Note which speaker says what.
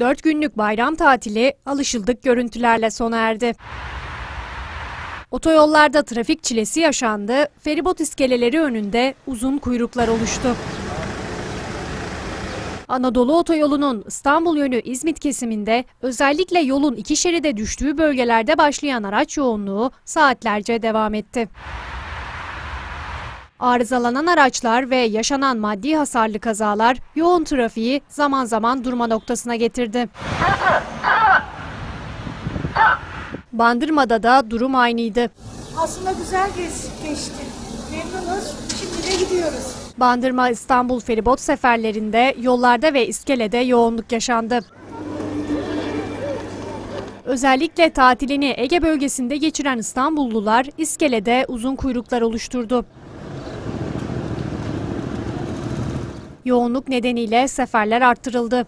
Speaker 1: Dört günlük bayram tatili alışıldık görüntülerle sona erdi. Otoyollarda trafik çilesi yaşandı, feribot iskeleleri önünde uzun kuyruklar oluştu. Anadolu Otoyolu'nun İstanbul yönü İzmit kesiminde özellikle yolun iki şeride düştüğü bölgelerde başlayan araç yoğunluğu saatlerce devam etti. Arızalanan araçlar ve yaşanan maddi hasarlı kazalar yoğun trafiği zaman zaman durma noktasına getirdi. Bandırma'da da durum aynıydı.
Speaker 2: Aslında güzel geç- geçti. Memnunuz. Şimdi de gidiyoruz.
Speaker 1: Bandırma İstanbul feribot seferlerinde yollarda ve iskelede yoğunluk yaşandı. Özellikle tatilini Ege bölgesinde geçiren İstanbullular iskelede uzun kuyruklar oluşturdu. Yoğunluk nedeniyle seferler arttırıldı.